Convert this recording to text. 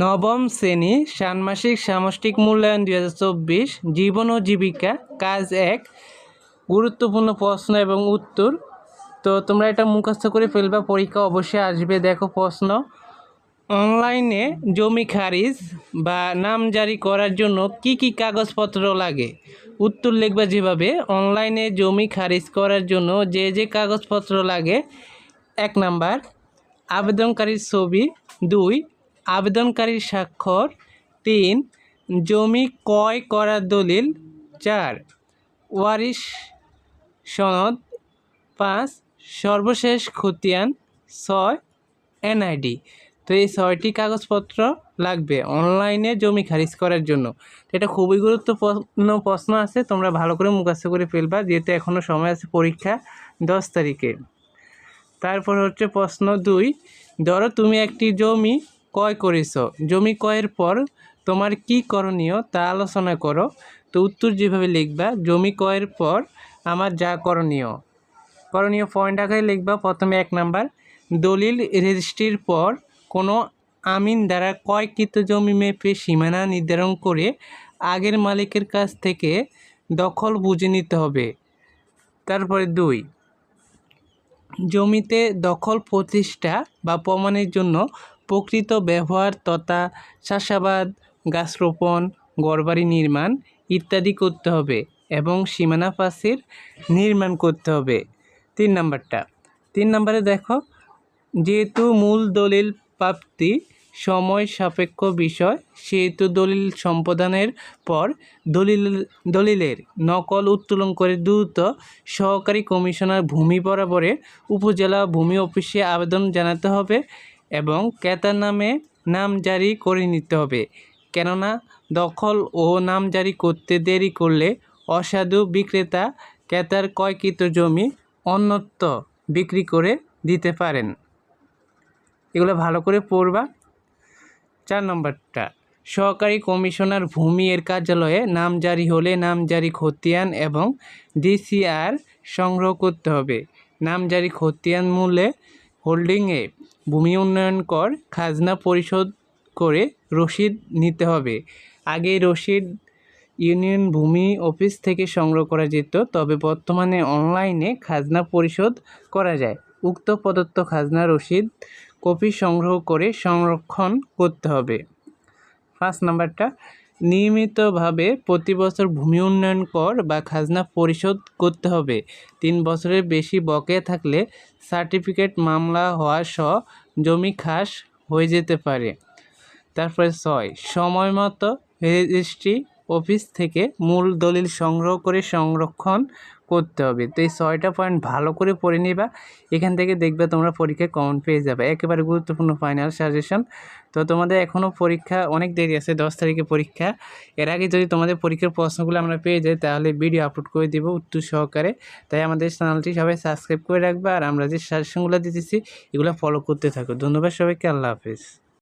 নবম শ্রেণি ষান্মাসিক সামষ্টিক মূল্যায়ন দুই হাজার চব্বিশ, জীবন ও জীবিকা, কাজ এক, গুরুত্বপূর্ণ প্রশ্ন এবং উত্তর। তো তোমরা এটা মুখস্থ করে ফেলবা, পরীক্ষা অবশ্যই আসবে। দেখো প্রশ্ন, অনলাইনে জমি খারিজ বা নাম জারি করার জন্য কি কি কাগজপত্র লাগে? উত্তর লিখবা যেভাবে, অনলাইনে জমি খারিজ করার জন্য যে যে কাগজপত্র লাগে, এক নাম্বার, আবেদনকারীর ছবি, দুই আবেদনকারীর স্বাক্ষর তিন, জমি ক্রয় করার দলিল চার, ওয়ারিশ সনদ পাঁচ, সর্বশেষ খতিয়ান ছয়, এনআইডি। তো এই ছয়টি কাগজপত্র লাগবে অনলাইনে জমি খারিজ করার জন্য। এটা খুবই গুরুত্বপূর্ণ প্রশ্ন আছে, তোমরা ভালো করে মুখস্থ করে ফেলবা, যেহেতু এখনও সময় আছে পরীক্ষা দশ তারিখে। তারপর হচ্ছে প্রশ্ন দুই, ধরো তুমি একটি জমি ক্রয় করেছ? জমি ক্রয়ের পর তোমার কি করণীয় তা আলোচনা করো। তো উত্তর যেভাবে লিখবা, জমি ক্রয়ের পর আমার যা করণীয়। করণীয় পয়েন্ট আকারে লিখবা, প্রথমে এক নাম্বার, দলিল রেজিস্ট্রির পর কোনো আমিন দ্বারা ক্রয়কৃত জমি মেপে সীমানা নির্ধারণ করে আগের মালিকের কাছ থেকে দখল বুঝে নিতে হবে। তারপরে দুই, জমিতে দখল প্রতিষ্ঠা বা প্রমাণের জন্য প্রকৃত ব্যবহার তথা চাষাবাদ গাছ রোপণ ঘরবাড়ি নির্মাণ ইত্যাদি করতে হবে এবং সীমানা পাশের নির্মাণ করতে হবে। তিন নাম্বারটা। তিন নম্বরে দেখো, যেহেতু মূল দলিল প্রাপ্তি সময় সাপেক্ষ বিষয়, সেহেতু দলিল সম্পাদনের পর দলিল, দলিলের নকল উত্তোলন করে দ্রুত সহকারী কমিশনার ভূমি বরাবরে উপজেলা ভূমি অফিসে আবেদন জানাতে হবে। এবং ক্রেতার নামে নাম জারি করে নিতে হবে। কেননা, দখল ও নাম জারি করতে দেরি করলে অসাধু বিক্রেতা ক্রেতার ক্রয়কৃত জমি অন্যত্র বিক্রি করে দিতে পারেন। এগুলো ভালো করে পড়বা। চার নম্বরটা, সহকারী কমিশনার ভূমি এর কার্যালয়ে নাম জারি হলে নাম জারি খতিয়ান এবং ডিসিআর সংগ্রহ করতে হবে। নাম জারি খতিয়ান মূল্যে হোল্ডিংয়ে ভূমি উন্নয়ন কর খাজনা পরিশোধ করে রসিদ নিতে হবে। আগে রসিদ ইউনিয়ন ভূমি অফিস থেকে সংগ্রহ করা যেত, তবে বর্তমানে অনলাইনে খাজনা পরিশোধ করা যায়। উক্ত প্রদত্ত খাজনা রসিদ কপি সংগ্রহ করে সংরক্ষণ করতে হবে। পাঁচ নাম্বারটা নিয়মিতভাবে প্রতি বছর ভূমি উন্নয়ন কর বা খাজনা পরিশোধ করতে হবে। তিন বছরের বেশি বকেয়া থাকলে সার্টিফিকেট মামলা হওয়া সহ জমি খাস হয়ে যেতে পারে। তারপরে ছয় সময় মতো রেজিস্ট্রি অফিস থেকে মূল দলিল সংগ্রহ করে সংরক্ষণ করতে হবে। তো এই ছয়টা পয়েন্ট ভালো করে পড়ে নিবা। এখান থেকে দেখবে তোমরা পরীক্ষায় কমন পেয়ে যাবে। একেবারে গুরুত্বপূর্ণ ফাইনাল সাজেশন তো তোমাদের এখনও পরীক্ষা অনেক দেরি আছে, দশ তারিখে পরীক্ষা। এর আগে যদি তোমাদের পরীক্ষার প্রশ্নগুলো আমরা পেয়ে যাই, তাহলে ভিডিও আপলোড করে দেবো উত্তর সহকারে। তাই আমাদের চ্যানেলটি সবাই সাবস্ক্রাইব করে রাখবে। আর আমরা যে সাজেশনগুলো দিতেছি, এগুলো ফলো করতে থাকো। ধন্যবাদ সবাইকে। আল্লাহ হাফিজ।